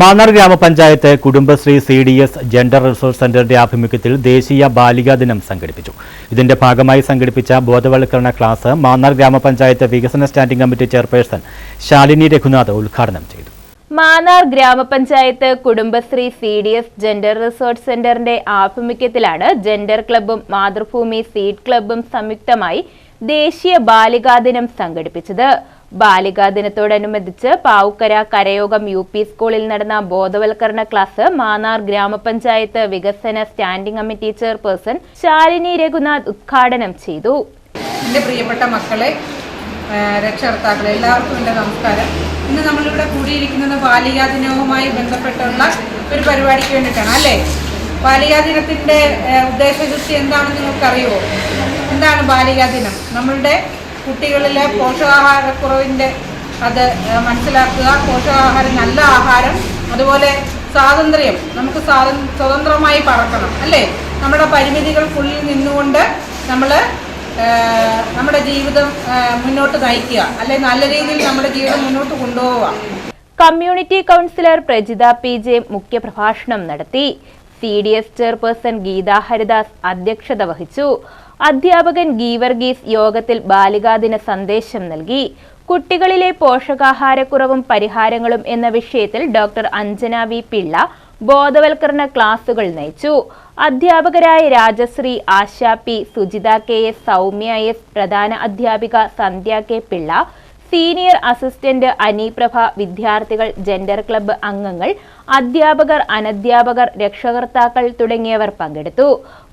Mannar Gramapanchayat Kudumbashree C D S gender resource സെന്ററിന്റെ ആഭിമുഖ്യത്തിൽ ദേശീയ ബാലികാ ദിനം സംഘടിപ്പിച്ചു. ഇതിന്റെ ഭാഗമായി സംഘടിപ്പിച്ച ബോധവൽക്കരണ ക്ലാസ് മാന്നാർ ഗ്രാമപഞ്ചായത്ത് വികസന standing committee chairperson Shalini Raghunath ഉദ്ഘാടനം ചെയ്തു. മാന്നാർ ഗ്രാമപഞ്ചായത്ത് Kudumbashree C D S gender resort സെന്ററിന്റെ ആഭിമുഖ്യത്തിലാണ് ജെൻഡർ ക്ലബ്ബും മാതൃഭൂമി സീഡ് ക്ലബ്ബും സംയുക്തമായി ദേശീയ ബാലികാ ദിനം സംഘടിപ്പിച്ചത്. ബാലികാ ദിനത്തോടനുബന്ധിച്ച് പാവുക്കര കരയോഗം യു പി സ്കൂളിൽ നടന്ന ബോധവൽക്കരണ ക്ലാസ് മാന്നാർ ഗ്രാമപഞ്ചായത്ത് വികസന standing committee chairperson Shalini Raghunath ഉദ്ഘാടനം ചെയ്തു. എന്റെ പ്രിയപ്പെട്ട മക്കളെ രക്ഷകർത്താക്കളെ എല്ലാവർക്കും എന്റെ നമസ്കാരം. ഇന്ന് നമ്മളിവിടെ കൂടിയിരിക്കുന്നത് ബാലികാ ദിനവുമായി ബന്ധപ്പെട്ടുള്ള ഒരു പരിപാടിക്ക് വേണ്ടിയിട്ടാണ് അല്ലേ? ബാലികാ ദിനത്തിന്റെ ഉദ്ദേശശുദ്ധി എന്താണെന്ന് നിങ്ങൾക്കറിയുമോ? എന്താണ് ബാലികാ ദിനം? നമ്മളുടെ കുട്ടികളിലെ പോഷകാഹാരക്കുറവിന്റെ അത് മനസ്സിലാക്കുക. പോഷകാഹാരം നല്ല ആഹാരം. അതുപോലെ സ്വാതന്ത്ര്യം. നമുക്ക് സ്വാതന് സ്വതന്ത്രമായി പറക്കണം അല്ലേ? നമ്മുടെ പരിമിതികൾക്കുള്ളിൽ നിന്നുകൊണ്ട് നമ്മൾ നമ്മുടെ ജീവിതം മുന്നോട്ട് നയിക്കുക. അല്ലെ നല്ല രീതിയിൽ നമ്മുടെ ജീവിതം മുന്നോട്ട് കൊണ്ടുപോവുക. Community counsellor Prajitha P J മുഖ്യപ്രഭാഷണം നടത്തി. C D S chairperson Geetha Haridas അധ്യക്ഷത വഹിച്ചു. അധ്യാപകൻ ഗീവർഗീസ് യോഗത്തിൽ ബാലികാദിന സന്ദേശം നൽകി. കുട്ടികളിലെ പോഷകാഹാരക്കുറവും പരിഹാരങ്ങളും എന്ന വിഷയത്തിൽ ഡോക്ടർ അഞ്ജന വി പിള്ള ബോധവൽക്കരണ ക്ലാസുകൾ നയിച്ചു. അധ്യാപകരായ Rajasree Asha P Sujitha K S Soumya S പ്രധാന അധ്യാപിക Sandhya K Pillai senior assistant Aneeprabha വിദ്യാർത്ഥികൾ ജെൻഡർ ക്ലബ്ബ് അംഗങ്ങൾ അധ്യാപകർ അനധ്യാപകർ രക്ഷകർത്താക്കൾ തുടങ്ങിയവർ പങ്കെടുത്തു.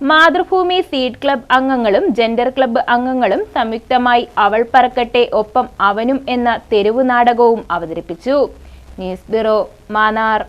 മാതൃഭൂമി സീഡ് ക്ലബ്ബ് അംഗങ്ങളും ജെൻഡർ ക്ലബ്ബ് അംഗങ്ങളും സംയുക്തമായി അവൾ പറക്കട്ടെ ഒപ്പം അവനും എന്ന തെരുവു നാടകവും അവതരിപ്പിച്ചു. News bureau Mannar.